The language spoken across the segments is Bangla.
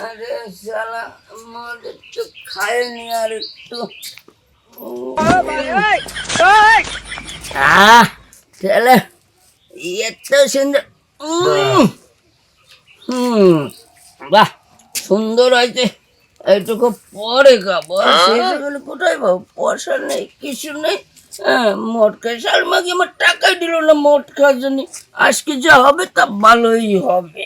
আরে শালা একটু খায়নি আর একটু। আহ! ছেলে এত সুন্দর। হুম বাহ সুন্দর হয়েছে। এইটুকু পরে খাব। সেগুলো কোথায় পাবো? পয়সা নেই কিছু নেই। হ্যাঁ মোট খাই সালমাকে আমার টাকাই দিল না মোট খাওয়ার জন্য। আজকে যা হবে তা ভালোই হবে।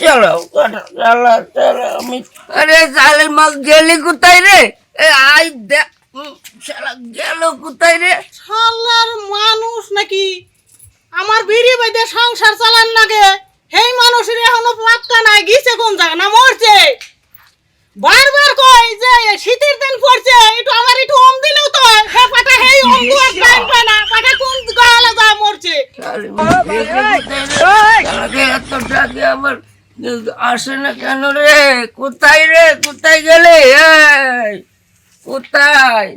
চলো চলো চলো আমি আরে সালে মা গেলি কোথায় রে? আই দেখ শালা গেল কোথায় রে? শালার মানুষ নাকি? আমার বিড়ি বাইদে সংসার চালান লাগে। সেই মানুষের এখনও পাত্তা নাই গিয়েছে কোন জায়গা না মরছে। বারবার কই যে শীতের দিন পড়ছে একটু আমার একটু অম দিলেও তো হে পাটা হেই অম দুয়ার টাইম পায় না। পাটা কোন গালে যা মরছে? আসে না কেন রে? কোথায় রে? কোথায় গেলে? এই কোথায়?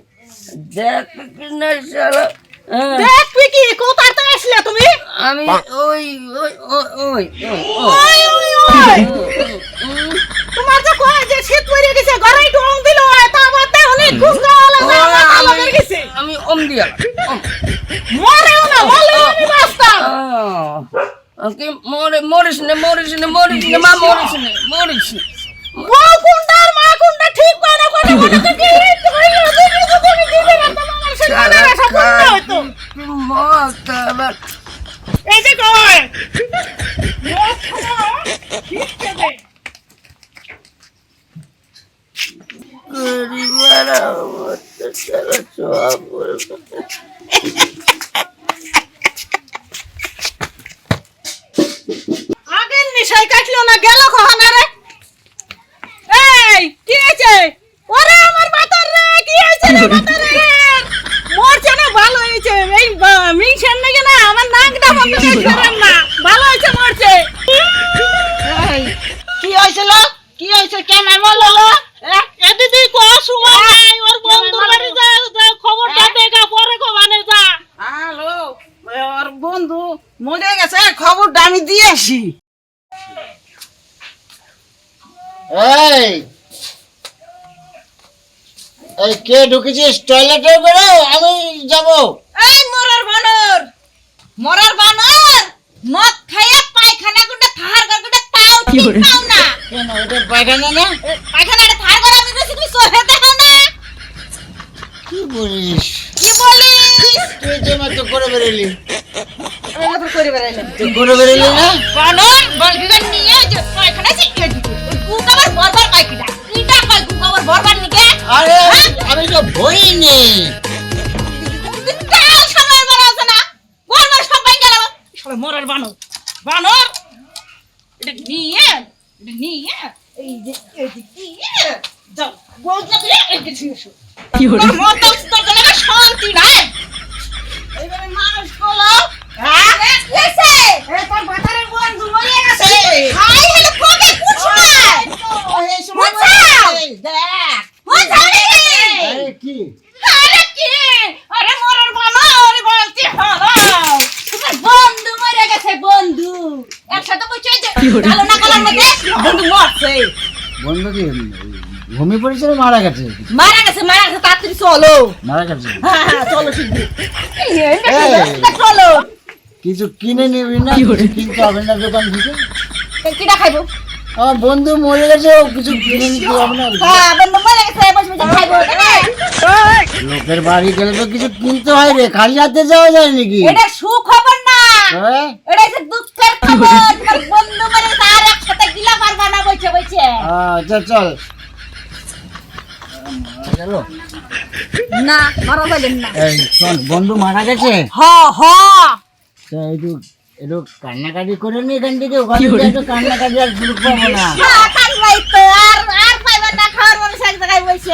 দেখ কি না শালা। হ্যাঁ, দেখবি কি? কোথাতে আসলে তুমি? আমি ওই ওই ওই ওই ওই, ওই। ওই ওই ওই। তোমার কয় যে শীত পড়ে গেছে ঘরে তা আমি গেছে। আমি দিয়া। মরেও না মরলেও আমি বাঁচতাম। কি মরিস নে মরিস নে মরিস নে মা মরিস নে মরিস নে। বউ মা কোনটা ঠিক না কোনটা কোনটা তো কি হইল না হইতো এই যে কয় গরিবার অবস্থা সব বলবে। নিশাই কাটলো না গেল কখন এই কি হয়েছে? ওরে আমার বাতার রে কি হয়েছে রে বাতার রে? মরছে না ভালো হয়েছে। এই মিশন নাকি না আমার নাকটা বন্ধ করে না। ভালো হয়েছে মরছে। কি হয়েছিল? কি হয়েছে? কেন মরলো এ দিদি কো সময় নাই ওর বন্ধুর বাড়ি যা যা খবরটা দেখা পরে কমানে যা। হ্যালো। ওর বন্ধু মরে গেছে খবরটা আমি দিয়ে আসি। এই। এই কে ঢুকেছিস? টয়লেটে বেরো আমি যাব। এই মরার বানর! মরার বানর! মদ খাইয়া পায়খানা গুটা থার গর গুটা তাও ঠিক পাও না। কেন এটা পায়খানা না? এ, পায়খানাটা থার গর আমি রসি তুমি সহে দেখো না। কি বলিস? কি বলিস? তুই যে মতো করে বেরোলি আমি তো করে বেড়াইলাম তুই করে বেরোলি না? বানর বলবিবার নিয়ে তো ভইনি কাল সময় বানাছে না? বরবার সব গেল। সবাই মরার বানর। বানর! এটা নিয়ে এটা নিয়ে এই যে এই যে নিয়ে যাও বলতে দিয়ে এই যে ছিঁড়ে এসো কি হলো? মত তো গলে শান্তি নাই এইভাবে মানুষগুলো হ্যাঁ? এসে এ তোর বাতারের বন্ধু মরে গেছে হাই হলো কবে পুছনা এই সময় এই দেখ বুঝালি আরে কি আরে কি আরে মরার বানর বলতে হলো তোমার বন্ধু মরে গেছে বন্ধু। একসাথে বসে কালো না কালার মধ্যে? বন্ধু মরছে। বন্ধু কি পড়েছে মারা গেছে? মারা গেছে মারা গেছে তাড়াতাড়ি চলো। মারা গেছে? হ্যাঁ হ্যাঁ চলো শিগগির। চলো। কিছু কিনে নিবি না? কিনতে হবে না দোকান থেকে? কিটা খাইবো। আমার বন্ধু মরে গেছে ও কিছু কিনে নিতে হবে না? হ্যাঁ বন্ধু মরে গেছে বসে বসে খাইবো। লোকের বাড়ি গেলে তো কিছু কিনতে হয় রে খালি হাতে যাওয়া যায় নাকি? এটা সুখবর না হ্যাঁ দুঃখের খবর তোমার বন্ধু মরে গেছে একসাথে গিলা পারবা না বসে বসে চল মারা না মারা যাবেন না। এই শোন বন্ধু মারা গেছে? হ হ। তো একটু একটু কান্নাকাটি করে নি এখান থেকে ওখানে একটু কান্নাকাটি আর শুরু করব না। তো আর আর পাইবেন না খাওয়ার মানুষ এক জায়গায় বসে।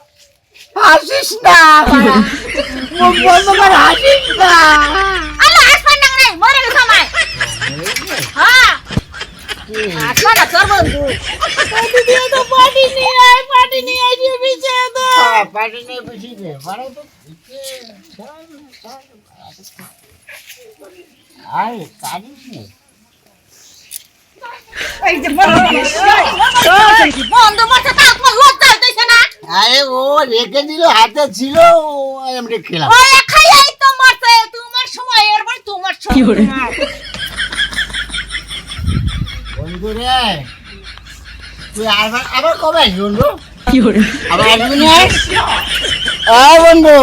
হাসিস না। মুখ বন্ধ কর হাসিস না। আলো আসবেন না নাই মরে গেছে আমায়। হ্যাঁ। তোর বন্ধু তো পাটি নিয়ে আয় পাটি নিয়ে আয় দিয়ে বিছিয়ে দে হ্যাঁ, পাটি নিয়ে বুঝিয়ে দে বাড়া তো আরে কারিস নে এই যে বন্ধু বন্ধু মারছে তাও তোমার লজ্জা হইতেছে না আরে ও রেখে দিল হাতে ছিল এমনি খেলাম। ওই খাইয়াই তো মারছে তোমার সময় এরপর তোমার সময়। বন্ধু রে তুই আবার আবার কবে আসবি বন্ধু? আবার আসবি না? আ বন্ধু।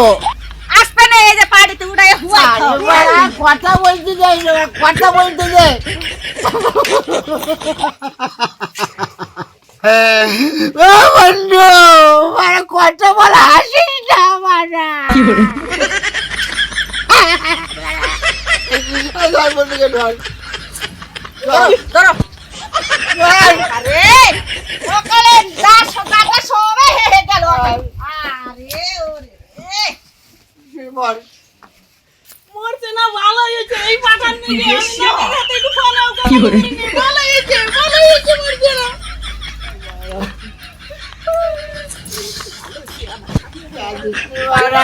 আসবে না এই যে পার্টিতে উঠাই হুয়া কথা বলতে যাই কথা বলতে দে ও বন্ধু মানে কথা বলা হাসিস না মারা ধর বন্ধুকে ধর। ধর, ধরো। আরে সকালে দাস সকালে সবে হেহে গেল। আরে ওরে। রে। মরছে না ভালো হয়েছে। এই পাঠান নিয়ে আমি হাতে একটু বলিনি। ভালো হয়েছে ভালো হয়েছে মরছে না। Para.